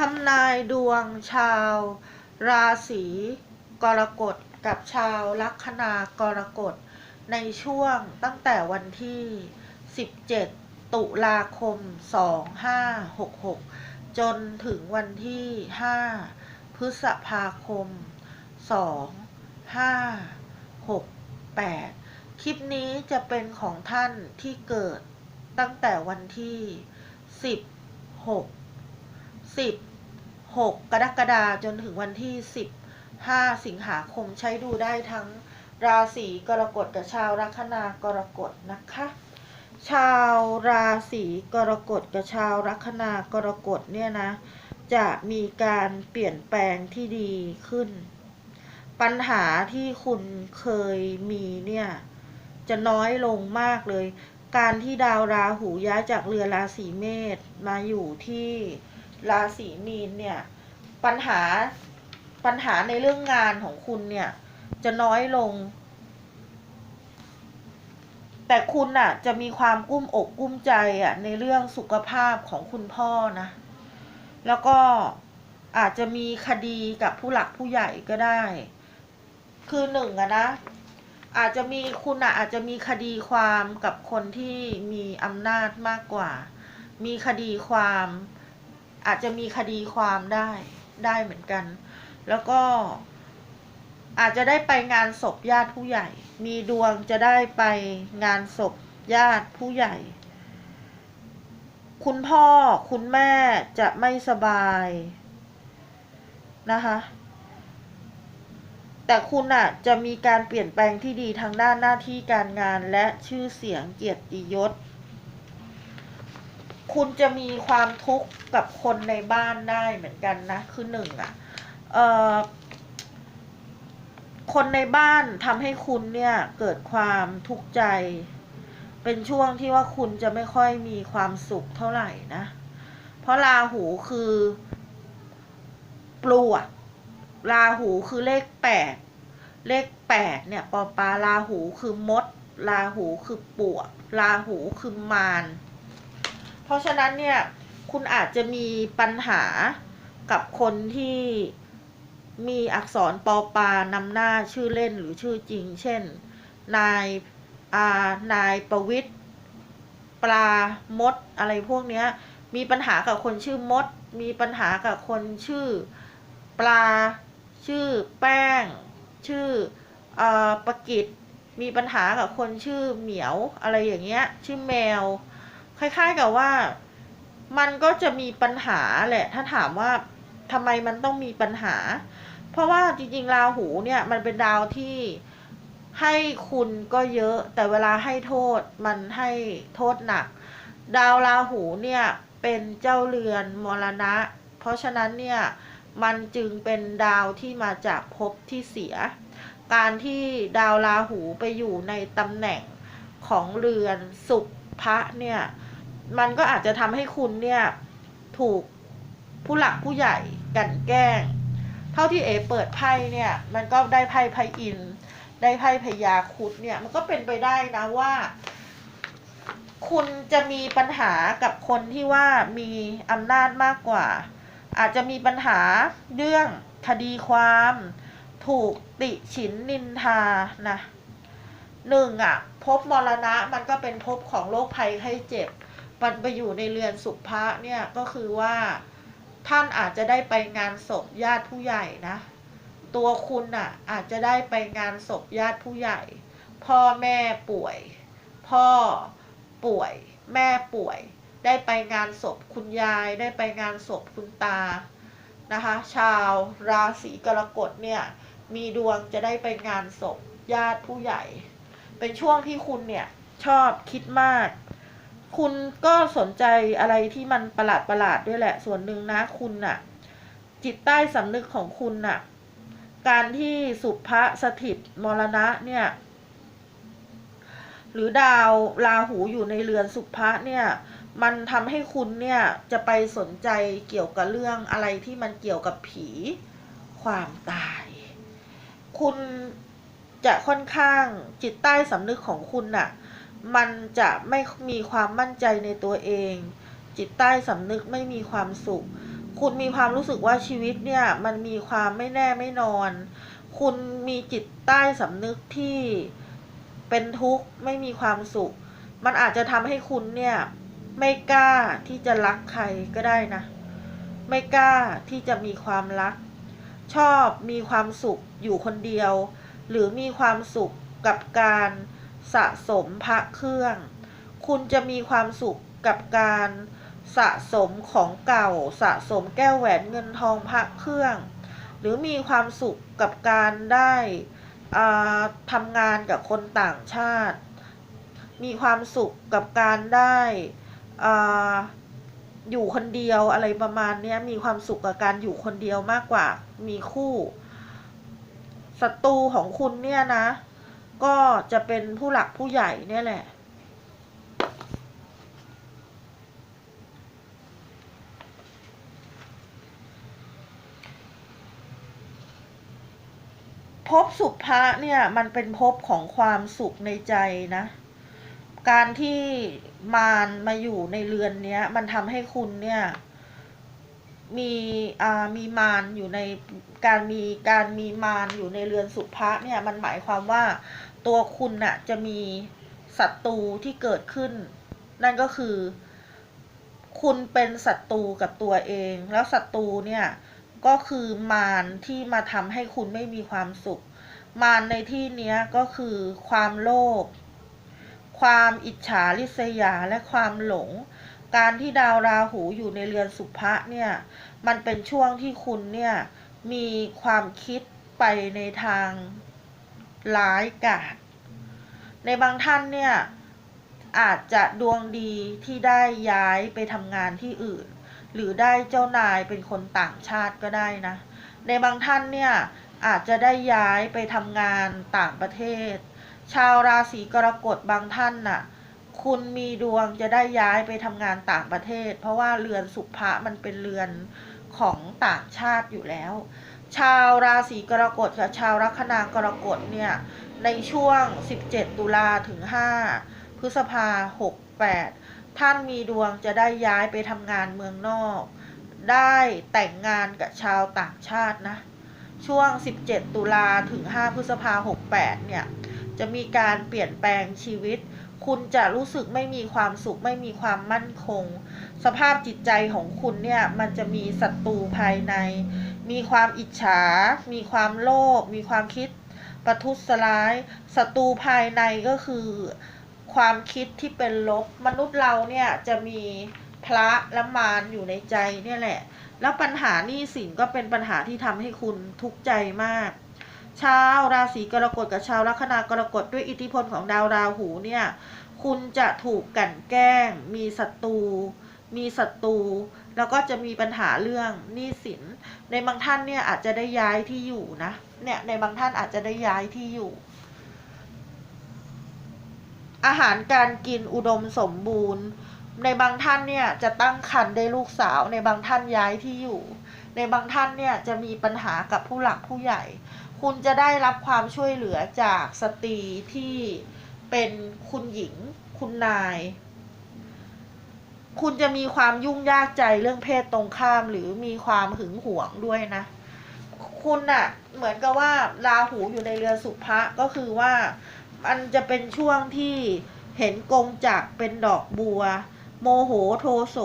ทำนายดวงชาวราศีกรกฎกับชาวลัคนากรกฎในช่วงตั้งแต่วันที่ 17 ตุลาคม 2566 จนถึงวันที่ 5 พฤษภาคม 2568 คลิปนี้จะเป็นของท่านที่เกิดตั้งแต่วันที่ 16 10 6 กรกฎาคมจนถึงวันที่ 15 สิงหาคมใช้ดูได้ทั้งราศีกรกฎกับชาวลัคนากรกฎนะคะ ชาวราศีกรกฎกับชาวลัคนากรกฎเนี่ยนะ จะมีการเปลี่ยนแปลงที่ดีขึ้น ปัญหาที่คุณเคยมีเนี่ยจะน้อยลงมากเลย การที่ดาวราหูย้ายจากเรือราศีเมษมาอยู่ที่ ราศีมีนเนี่ย ปัญหาปัญหาในเรื่องงานของคุณเนี่ย จะน้อยลง แต่คุณน่ะจะมีความกุ้มอกกุ้มใจอะในเรื่องสุขภาพของคุณพ่อนะ แล้วก็อาจจะมีคดีกับผู้หลักผู้ใหญ่ก็ได้ คือหนึ่งอะนะอาจจะมีคุณอะอาจจะมีคดีความกับคนที่มีอำนาจมากกว่า มีคดีความ อาจจะมีคดีความได้ได้เหมือนกัน แล้วก็อาจจะได้ไปงานศพญาติผู้ใหญ่ มีดวงจะได้ไปงานศพญาติผู้ใหญ่ คุณพ่อคุณแม่จะไม่สบายนะคะ แต่คุณอะจะมีการเปลี่ยนแปลงที่ดีทางด้านหน้าที่การงานและชื่อเสียงเกียรติยศ คุณจะมีความทุกข์กับคนในบ้านได้เหมือนกันนะ คือหนึ่งอะเอ่อคนในบ้านทำให้คุณเนี่ยเกิดความทุกข์ใจ เป็นช่วงที่ว่าคุณจะไม่ค่อยมีความสุขเท่าไหร่นะ เพราะราหูคือปลวกราหูคือเลขแปดเลขแปดเนี่ยปอปลาราหูคือมดราหูคือปลวกราหูคือมาร เพราะฉะนั้นเนี่ยคุณอาจจะมีปัญหากับคนที่มีอักษรปอปานำหน้าชื่อเล่นหรือชื่อจริง เช่น นายอานายประวิทย์ปลามดอะไรพวกเนี้ย มีปัญหากับคนชื่อมด มีปัญหากับคนชื่อปลา ชื่อแป้ง ชื่ออ่อประกิตมีปัญหากับคนชื่อเหมียวอะไรอย่างเงี้ย ชื่อแมว คล้าย ๆกับว่า มันก็จะมีปัญหาแหละ ถ้าถามว่าทำไมมันต้องมีปัญหา เพราะว่าจริงๆราหูเนี่ย มันเป็นดาวที่ให้คุณก็เยอะ แต่เวลาให้โทษมันให้โทษหนัก ดาวราหูเนี่ยเป็นเจ้าเรือนมรณะ เพราะฉะนั้นเนี่ยมันจึงเป็นดาวที่มาจากภพที่เสีย การที่ดาวราหูไปอยู่ในตำแหน่งของเรือนสุ ภะเนี่ย มันก็อาจจะทำให้คุณเนี่ย ถูกผู้หลักผู้ใหญ่กันแกล้ง เท่าที่เอเปิดไพ่เนี่ย มันก็ได้ไพ่ไพ่อิน ได้ไพ่พญาคุดเนี่ย มันก็เป็นไปได้นะว่า คุณจะมีปัญหากับคนที่ว่ามีอำนาจมากกว่า อาจจะมีปัญหาเรื่องคดีความ ถูกติฉินนินทานะ หนึ่งอะภพมรณะมันก็เป็นภพของโรคภัยไข้เจ็บมันไปอยู่ในเรือนสุภะเนี่ยก็คือว่าท่านอาจจะได้ไปงานศพญาติผู้ใหญ่นะ ตัวคุณอะอาจจะได้ไปงานศพญาติผู้ใหญ่ พ่อแม่ป่วย พ่อป่วย แม่ป่วย ได้ไปงานศพคุณยาย ได้ไปงานศพคุณตานะคะ ชาวราศีกรกฎเนี่ยมีดวงจะได้ไปงานศพญาติผู้ใหญ่ เป็นช่วงที่คุณเนี่ยชอบคิดมาก คุณก็สนใจอะไรที่มันประหลาดประหลาดด้วยแหละ ส่วนหนึ่งนะคุณน่ะ จิตใต้สำนึกของคุณน่ะ การที่สุภะสถิตมรณะเนี่ย หรือดาวราหูอยู่ในเรือนสุภะเนี่ย มันทำให้คุณเนี่ยจะไปสนใจเกี่ยวกับเรื่องอะไรที่มันเกี่ยวกับผีความตาย คุณ จะค่อนข้างจิตใต้สำนึกของคุณน่ะ มันจะไม่มีความมั่นใจในตัวเอง จิตใต้สำนึกไม่มีความสุข คุณมีความรู้สึกว่าชีวิตเนี่ย มันมีความไม่แน่ไม่นอน คุณมีจิตใต้สำนึกที่เป็นทุกข์ไม่มีความสุข มันอาจจะทำให้คุณเนี่ย ไม่กล้าที่จะรักใครก็ได้นะ ไม่กล้าที่จะมีความรัก ชอบมีความสุขอยู่คนเดียว หรือมีความสุขกับการสะสมพระเครื่อง คุณจะมีความสุขกับการสะสมของเก่า สะสมแก้วแหวนเงินทองพระเครื่อง หรือมีความสุขกับการได้ทำงานกับคนต่างชาติ มีความสุขกับการได้อ่าอยู่คนเดียวอะไรประมาณนี้มีความสุขกับการอยู่คนเดียวมากกว่ามีคู่ ศัตรูของคุณเนี่ยนะ ก็จะเป็นผู้หลักผู้ใหญ่เนี่ยแหละภพสุภะเนี่ยมันเป็นภพของความสุขในใจนะ การที่มารมาอยู่ในเรือนเนี้ย มันทำให้คุณเนี่ย มีอ่ามีมารอยู่ในการมีการมีมารอยู่ในเรือนสุภะเนี่ยมันหมายความว่าตัวคุณน่ะจะมีศัตรูที่เกิดขึ้น นั่นก็คือ คุณเป็นศัตรูกับตัวเอง แล้วศัตรูเนี่ยก็คือมารที่มาทำให้คุณไม่มีความสุข มารในที่นี้ก็คือความโลภความอิจฉาริษยาและความหลง การที่ดาวราหูอยู่ในเรือนสุภะเนี่ยมันเป็นช่วงที่คุณเนี่ยมีความคิดไปในทางร้ายกาจในบางท่านเนี่ยอาจจะดวงดีที่ได้ย้ายไปทำงานที่อื่น หรือได้เจ้านายเป็นคนต่างชาติก็ได้นะ ในบางท่านเนี่ยอาจจะได้ย้ายไปทำงานต่างประเทศ ชาวราศีกรกฎบางท่านน่ะ คุณมีดวงจะได้ย้ายไปทำงานต่างประเทศ เพราะว่าเรือนสุภะมันเป็นเรือนของต่างชาติอยู่แล้ว ชาวราศีกรกฎกับชาวลัคนากรกฎเนี่ย ในช่วง 17 ตุลาถึง 5 พฤษภา 68 ท่านมีดวงจะได้ย้ายไปทำงานเมืองนอก ได้แต่งงานกับชาวต่างชาตินะ ช่วง 17 ตุลาถึง 5 พฤษภา 68 เนี่ย จะมีการเปลี่ยนแปลงชีวิต คุณจะรู้สึกไม่มีความสุข ไม่มีความมั่นคง สภาพจิตใจของคุณเนี่ยมันจะมีศัตรูภายใน มีความอิจฉา มีความโลภมีความคิดประทุษร้ายศัตรูภายในก็คือความคิดที่เป็นลบมนุษย์เราเนี่ยจะมีพระและมารอยู่ในใจเนี่ยแหละ แล้วปัญหานี้สินก็เป็นปัญหาที่ทำให้คุณทุกข์ใจมาก ชาวราศีกรกฎกับชาวลัคนากรกฎด้วยอิทธิพลของดาวราหูเนี่ย คุณจะถูกกั่นแกล้ง มีศัตรู มีศัตรู แล้วก็จะมีปัญหาเรื่องหนี้สิน ในบางท่านเนี่ยอาจจะได้ย้ายที่อยู่นะ เนี่ยในบางท่านอาจจะได้ย้ายที่อยู่ อาหารการกินอุดมสมบูรณ์ ในบางท่านเนี่ยจะตั้งครรภ์ได้ลูกสาว ในบางท่านย้ายที่อยู่ ในบางท่านเนี่ยจะมีปัญหากับผู้หลักผู้ใหญ่ คุณจะได้รับความช่วยเหลือจากสตรีที่เป็นคุณหญิง คุณนาย คุณจะมีความยุ่งยากใจเรื่องเพศตรงข้ามหรือมีความหึงหวงด้วยนะ คุณน่ะเหมือนกับว่าราหูอยู่ในเรือสุภะก็คือว่ามันจะเป็นช่วงที่เห็นกงจักเป็นดอกบัว โมโหโทโส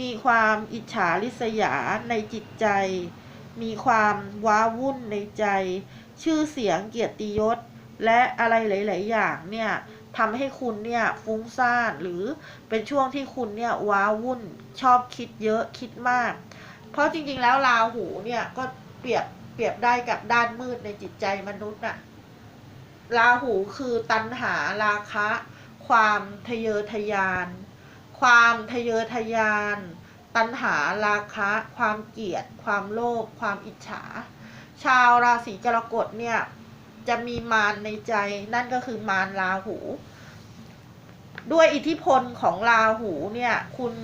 มีความอิจฉาริษยาในจิตใจ มีความว้าวุ่นในใจ ชื่อเสียงเกียรติยศ และอะไรหลาย ๆ อย่างเนี่ยทำให้คุณเนี่ยฟุ้งซ่านหรือเป็นช่วงที่คุณเนี่ยว้าวุ่นชอบคิดเยอะคิดมาก เพราะจริง ๆ แล้วราหูเนี่ยก็เปรียบเปรียบได้กับด้านมืดในจิตใจมนุษย์น่ะราหูคือตัณหาราคะ ความทะเยอทะยาน ความทะเยอทะยาน ตัณหา ราคะ ความเกลียด ความโลภ ความอิจฉา ชาวราศีกรกฎเนี่ย จะมีมารในใจ นั่นก็คือมารราหู ด้วยอิทธิพลของราหูเนี่ย คุณ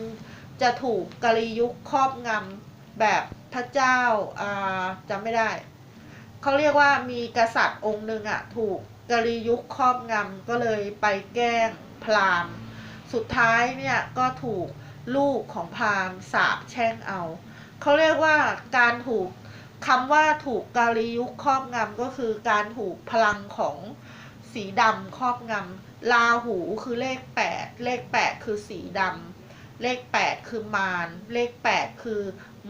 จะถูกกริยุคครอบงำแบบพระเจ้าอ่าจำไม่ได้ เขาเรียกว่ามีกษัตริย์องค์หนึ่งอะถูกกริยุคครอบงำก็เลยไปแกล้งพราหมณ์ สุดท้ายเนี่ยก็ถูก ลูกของพามสาปแช่งเอา เขาเรียกว่าการถูกคำว่าถูกกาลียุคครอบงำก็คือการถูกพลังของสีดำครอบงำลาหูคือเลขแปดเลขแปดคือสีดำเลขแปดคือมารเลขแปดคือ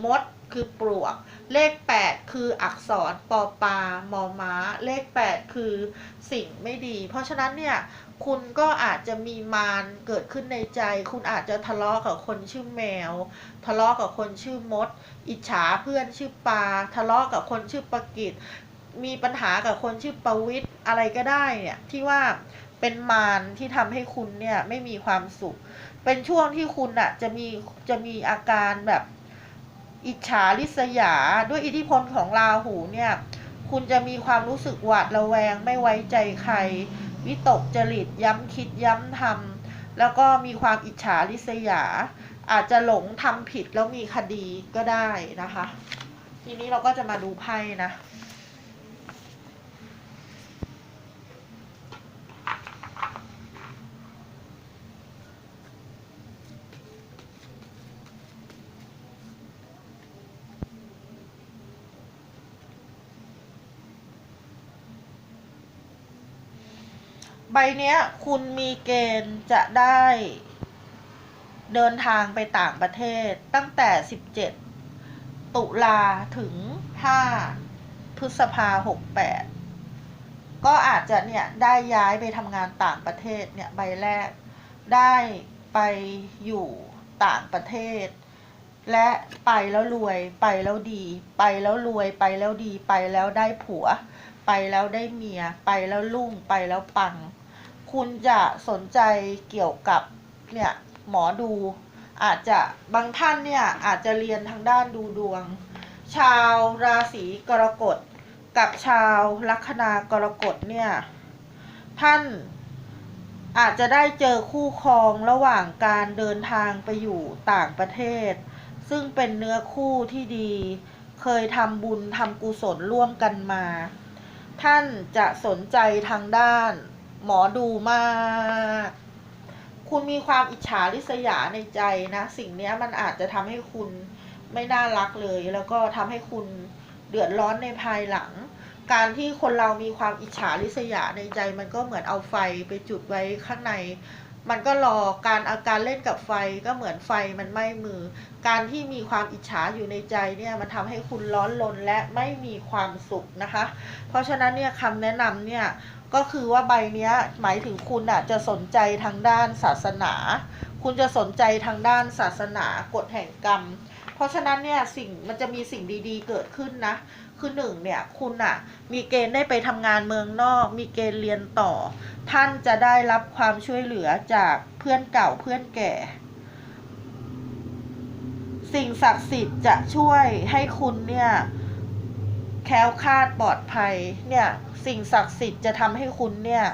มดคือปลวก เลขแปดคืออักษรปอปามอม้า เลขแปดคือสิ่งไม่ดี เพราะฉะนั้นเนี่ย คุณก็อาจจะมีมารเกิดขึ้นในใจ คุณอาจจะทะเลาะกับคนชื่อแมว ทะเลาะกับคนชื่อมด อิจฉาเพื่อนชื่อปลา ทะเลาะกับคนชื่อประกิตมีปัญหากับคนชื่อประวิทย์อะไรก็ได้เนี่ยที่ว่าเป็นมารที่ทำให้คุณเนี่ยไม่มีความสุข เป็นช่วงที่คุณอะจะมีจะมีอาการแบบอิจฉาริษยาด้วยอิทธิพลของราหูเนี่ย คุณจะมีความรู้สึกหวาดระแวงไม่ไว้ใจใคร วิตกจริตย้ำคิดย้ำทำแล้วก็มีความอิจฉาริษยา อาจจะหลงทำผิดแล้วมีคดีก็ได้นะคะ ทีนี้เราก็จะมาดูไพ่นะ ใบเนี้ย คุณมีเกณฑ์จะได้เดินทางไปต่างประเทศตั้งแต่ 17 ตุลาถึง 5 พฤษภา68 ก็อาจจะเนี่ย ได้ย้ายไปทำงานต่างประเทศเนี่ย ใบแรกได้ไปอยู่ต่างประเทศ และไปแล้วรวยไปแล้วดี ไปแล้วรวยไปแล้วดี ไปแล้วได้ผัว ไปแล้วได้เมีย ไปแล้วรุ่งไปแล้วปัง คุณจะสนใจเกี่ยวกับเนี่ยหมอดู อาจจะบางท่านเนี่ยอาจจะเรียนทางด้านดูดวง ชาวราศีกรกฎกับชาวลัคนากรกฎเนี่ยท่านอาจจะได้เจอคู่ครองระหว่างการเดินทางไปอยู่ต่างประเทศ ซึ่งเป็นเนื้อคู่ที่ดี เคยทำบุญทำกุศลร่วมกันมา ท่านจะสนใจทางด้าน หมอดูมาก คุณมีความอิจฉาริษยาในใจนะ สิ่งนี้มันอาจจะทำให้คุณไม่น่ารักเลย แล้วก็ทำให้คุณเดือดร้อนในภายหลัง การที่คนเรามีความอิจฉาริษยาในใจ มันก็เหมือนเอาไฟไปจุดไว้ข้างใน มันก็รอการอาการเล่นกับไฟก็เหมือนไฟมันไหม้มือ การที่มีความอิจฉาอยู่ในใจเนี่ยมันทำให้คุณร้อนรนและไม่มีความสุขนะคะ เพราะฉะนั้นเนี่ยคำแนะนำเนี่ยก็คือว่าใบเนี้ยหมายถึงคุณอะจะสนใจทางด้านศาสนา คุณจะสนใจทางด้านศาสนากฎแห่งกรรม เพราะฉะนั้นเนี่ยสิ่งมันจะมีสิ่งดีๆเกิดขึ้นนะ คือหนึ่งเนี่ยคุณอะมีเกณฑ์ได้ไปทำงานเมืองนอก มีเกณฑ์เรียนต่อ ท่านจะได้รับความช่วยเหลือจากเพื่อนเก่าเพื่อนแก่ สิ่งศักดิ์สิทธิ์จะช่วยให้คุณเนี่ยแคล้วคลาดปลอดภัยเนี่ยสิ่งศักดิ์สิทธิ์จะทำให้คุณเนี่ย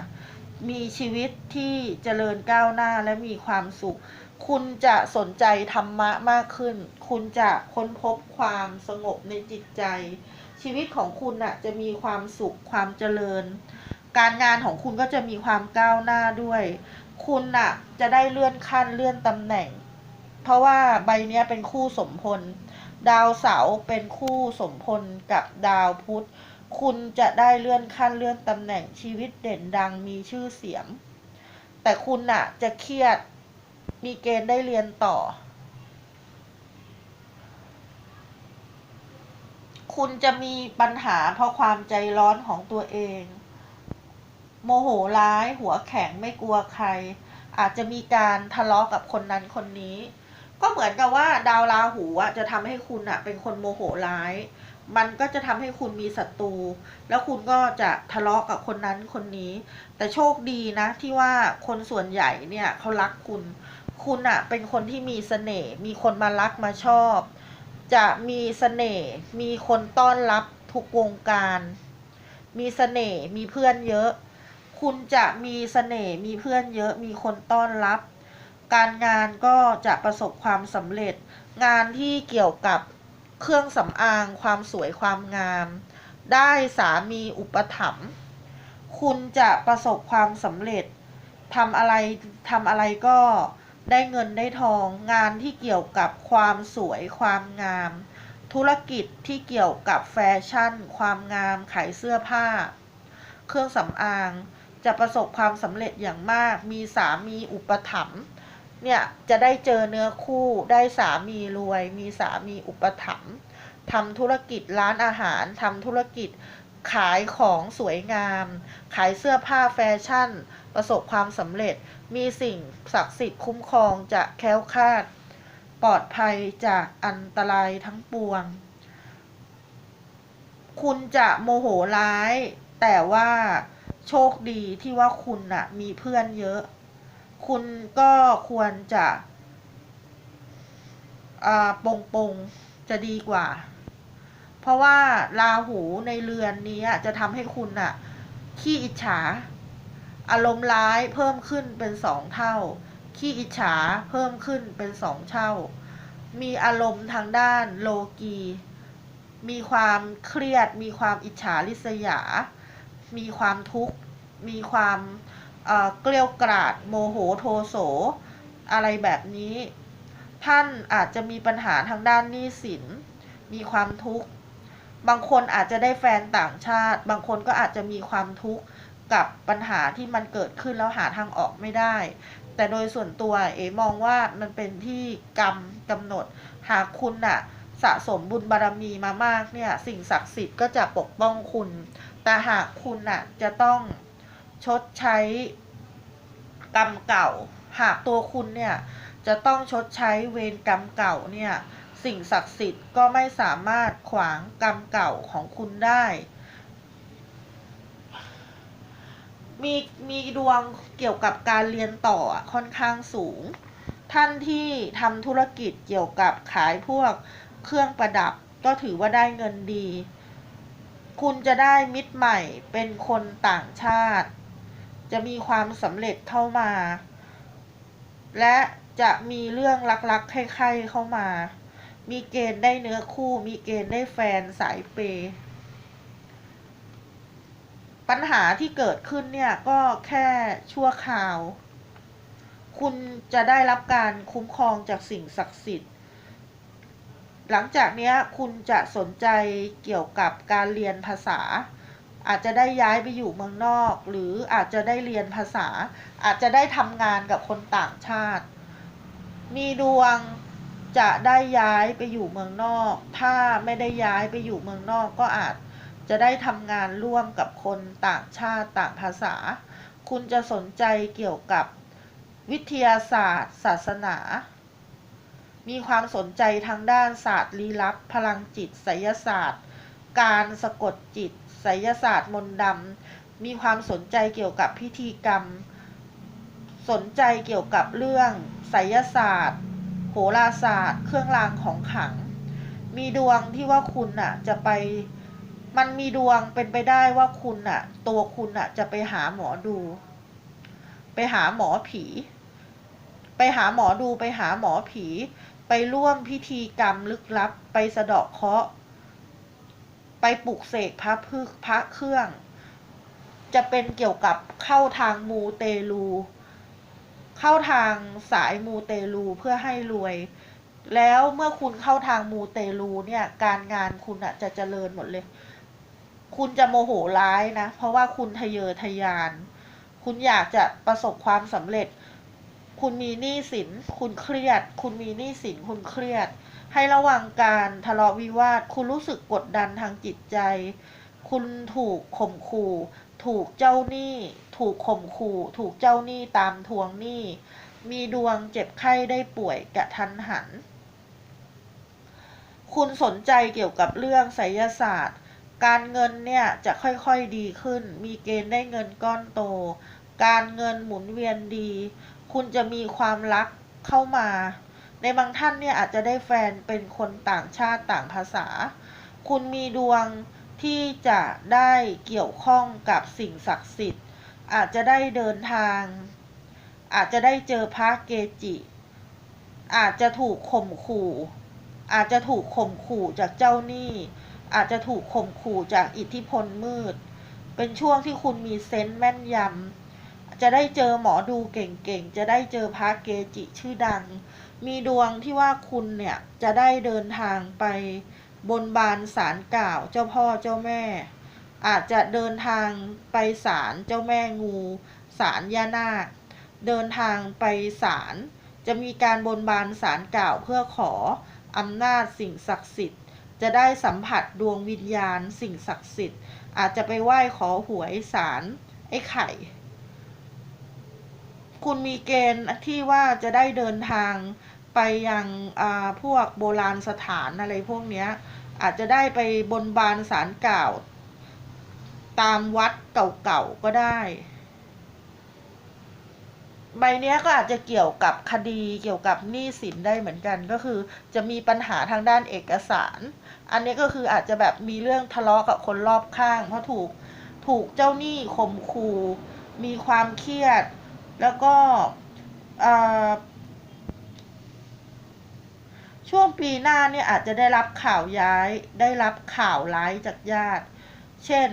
มีชีวิตที่เจริญก้าวหน้าและมีความสุข คุณจะสนใจธรรมะมากขึ้น คุณจะค้นพบความสงบในจิตใจ ชีวิตของคุณน่ะจะมีความสุขความเจริญ การงานของคุณก็จะมีความก้าวหน้าด้วย คุณน่ะจะได้เลื่อนขั้นเลื่อนตำแหน่ง เพราะว่าใบเนี้ยเป็นคู่สมพล ดาวเสาร์เป็นคู่สมพลกับดาวพุธ คุณจะได้เลื่อนขั้นเลื่อนตำแหน่งชีวิตเด่นดังมีชื่อเสียง แต่คุณน่ะจะเครียด มีเกณฑ์ได้เรียนต่อ คุณจะมีปัญหาเพราะความใจร้อนของตัวเอง โมโหร้าย หัวแข็งไม่กลัวใคร อาจจะมีการทะเลาะกับคนนั้นคนนี้ ก็เหมือนกับว่าดาวราหูอะจะทำให้คุณอะเป็นคนโมโหร้าย มันก็จะทำให้คุณมีศัตรู แล้วคุณก็จะทะเลาะกับคนนั้นคนนี้ แต่โชคดีนะที่ว่าคนส่วนใหญ่เนี่ยเขารักคุณ คุณอะเป็นคนที่มีเสน่ห์ มีคนมารักมาชอบ จะมีเสน่ห์ มีคนต้อนรับทุกวงการ มีเสน่ห์ มีเพื่อนเยอะ คุณจะมีเสน่ห์ มีเพื่อนเยอะ มีคนต้อนรับ การงานก็จะประสบความสำเร็จ งานที่เกี่ยวกับเครื่องสำอาง ความสวยความงาม ได้สามีอุปถัมภ์ คุณจะประสบความสำเร็จทำอะไรทำอะไรก็ ได้เงินได้ทองงานที่เกี่ยวกับความสวยความงาม ธุรกิจที่เกี่ยวกับแฟชั่น ความงามขายเสื้อผ้า เครื่องสำอางจะประสบความสำเร็จอย่างมาก มีสามีอุปถัมภ์เนี่ยจะได้เจอเนื้อคู่ได้สามีรวย มีสามีอุปถัมภ์ทำธุรกิจร้านอาหารทำธุรกิจขายของสวยงาม ขายเสื้อผ้าแฟชั่น ประสบความสำเร็จ มีสิ่งศักดิ์สิทธิ์คุ้มครองจะแคล้วคลาด ปลอดภัยจากอันตรายทั้งปวง คุณจะโมโหร้าย แต่ว่าโชคดีที่ว่าคุณน่ะมีเพื่อนเยอะ คุณก็ควรจะอ่าปงปงๆจะดีกว่า เพราะว่าราหูในเรือนนี้จะทำให้คุณน่ะขี้อิจฉา อารมณ์ร้ายเพิ่มขึ้นเป็นสองเท่า ขี้อิจฉาเพิ่มขึ้นเป็นสองเท่า มีอารมณ์ทางด้านโลกี มีความเครียด มีความอิจฉาริษยา มีความทุกข์ มีความเกลียวกราด โมโหโทโส อะไรแบบนี้ ท่านอาจจะมีปัญหาทางด้านหนี้สิน มีความทุกข์ บางคนอาจจะได้แฟนต่างชาติ บางคนก็อาจจะมีความทุกข์ กับปัญหาที่มันเกิดขึ้นแล้วหาทางออกไม่ได้ แต่โดยส่วนตัวเอมองว่ามันเป็นที่กรรมกำหนด หากคุณน่ะสะสมบุญบารมีมามากเนี่ย สิ่งศักดิ์สิทธิ์ก็จะปกป้องคุณ แต่หากคุณน่ะจะต้องชดใช้กรรมเก่า หากตัวคุณเนี่ยจะต้องชดใช้เวรกรรมเก่าเนี่ย สิ่งศักดิ์สิทธิ์ก็ไม่สามารถขวางกรรมเก่าของคุณได้ มีมีดวงเกี่ยวกับการเรียนต่อค่อนข้างสูง ท่านที่ทำธุรกิจเกี่ยวกับขายพวกเครื่องประดับก็ถือว่าได้เงินดี คุณจะได้มิตรใหม่เป็นคนต่างชาติ จะมีความสำเร็จเข้ามา และจะมีเรื่องลักๆใครๆเข้ามา มีเกณฑ์ได้เนื้อคู่ มีเกณฑ์ได้แฟนสายเปย์ ปัญหาที่เกิดขึ้นเนี่ยก็แค่ชั่วคราว คุณจะได้รับการคุ้มครองจากสิ่งศักดิ์สิทธิ์ หลังจากนี้คุณจะสนใจเกี่ยวกับการเรียนภาษา อาจจะได้ย้ายไปอยู่เมืองนอก หรืออาจจะได้เรียนภาษา อาจจะได้ทำงานกับคนต่างชาติ มีดวงจะได้ย้ายไปอยู่เมืองนอก ถ้าไม่ได้ย้ายไปอยู่เมืองนอกก็อาจ จะได้ทำงานร่วมกับคนต่างชาติต่างภาษา คุณจะสนใจเกี่ยวกับวิทยาศาสตร์ ศาสนา มีความสนใจทางด้านศาสตร์ลี้ลับ พลังจิตไสยศาสตร์ การสะกดจิตไสยศาสตร์มนต์ดำ มีความสนใจเกี่ยวกับพิธีกรรม สนใจเกี่ยวกับเรื่องไสยศาสตร์ โหราศาสตร์ เครื่องรางของขลัง มีดวงที่ว่าคุณน่ะจะไป มันมีดวงเป็นไปได้ว่าคุณน่ะตัวคุณน่ะจะไปหาหมอดู ไปหาหมอผี ไปหาหมอดูไปหาหมอผี ไปร่วมพิธีกรรมลึกลับ ไปสะเดาะเคราะห์ไปปลุกเสกพระพึกพระเครื่อง จะเป็นเกี่ยวกับเข้าทางมูเตลู เข้าทางสายมูเตลูเพื่อให้รวย แล้วเมื่อคุณเข้าทางมูเตลูเนี่ย การงานคุณอะจะเจริญหมดเลย คุณจะโมโหร้ายนะ เพราะว่าคุณทะเยอทะยาน คุณอยากจะประสบความสำเร็จ คุณมีหนี้สิน คุณเครียด คุณมีหนี้สิน คุณเครียด ให้ระวังการทะเลาะวิวาท คุณรู้สึกกดดันทางจิตใจ คุณถูกข่มขู่ ถูกเจ้าหนี้ ถูกข่มขู่ ถูกเจ้าหนี้ตามทวงหนี้ มีดวงเจ็บไข้ได้ป่วยกระทันหัน คุณสนใจเกี่ยวกับเรื่องไสยศาสตร์ การเงินเนี่ยจะค่อยๆดีขึ้น มีเกณฑ์ได้เงินก้อนโต การเงินหมุนเวียนดี คุณจะมีความรักเข้ามา ในบางท่านเนี่ยอาจจะได้แฟนเป็นคนต่างชาติต่างภาษา คุณมีดวงที่จะได้เกี่ยวข้องกับสิ่งศักดิ์สิทธิ์ อาจจะได้เดินทาง อาจจะได้เจอพระเกจิ อาจจะถูกข่มขู่ อาจจะถูกข่มขู่จากเจ้าหนี้ อาจจะถูกข่มขู่จากอิทธิพลมืด เป็นช่วงที่คุณมีเซนส์แม่นยำ จะได้เจอหมอดูเก่งๆ จะได้เจอพระเกจิชื่อดัง มีดวงที่ว่าคุณเนี่ยจะได้เดินทางไปบนบานสารกล่าวเจ้าพ่อเจ้าแม่ อาจจะเดินทางไปศาลเจ้าแม่งูศาลย่านาค เดินทางไปศาลจะมีการบนบานสารกล่าวเพื่อขออำนาจสิ่งศักดิ์สิทธิ์ จะได้สัมผัสดวงวิญญาณสิ่งศักดิ์สิทธิ์ อาจจะไปไหว้ขอหวยศาลไอ้ไข่ คุณมีเกณฑ์ที่ว่าจะได้เดินทางไปยังอ่าพวกโบราณสถานอะไรพวกเนี้ยอาจจะได้ไปบนบานสารกล่าว ตามวัดเก่าๆก็ได้ใบเนี้ยก็อาจจะเกี่ยวกับคดีเกี่ยวกับหนี้สินได้เหมือนกันก็คือจะมีปัญหาทางด้านเอกสาร อันนี้ก็คืออาจจะแบบมีเรื่องทะเลาะกับคนรอบข้าง เพราะถูกถูกเจ้าหนี้ข่มขู่มีความเครียด แล้วก็ช่วงปีหน้าเนี่ยอาจจะได้รับข่าวย้ายได้รับข่าวร้ายจากญาติ เช่น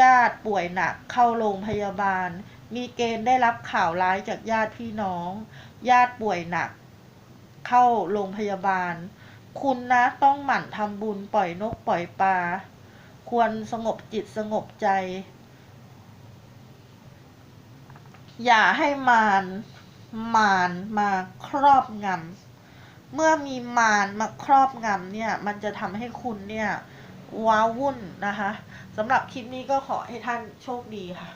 ญาติป่วยหนักเข้าโรงพยาบาล มีเกณฑ์ได้รับข่าวร้ายจากญาติพี่น้อง ญาติป่วยหนัก เข้าโรงพยาบาล คุณนะต้องหมั่นทำบุญปล่อยนกปล่อยปลา ควรสงบจิตสงบใจ อย่าให้มารมารมาครอบงำ เมื่อมีมารมาครอบงำเนี่ย มันจะทำให้คุณเนี่ยว้าวุ่นนะคะสำหรับคลิปนี้ก็ขอให้ท่านโชคดีค่ะ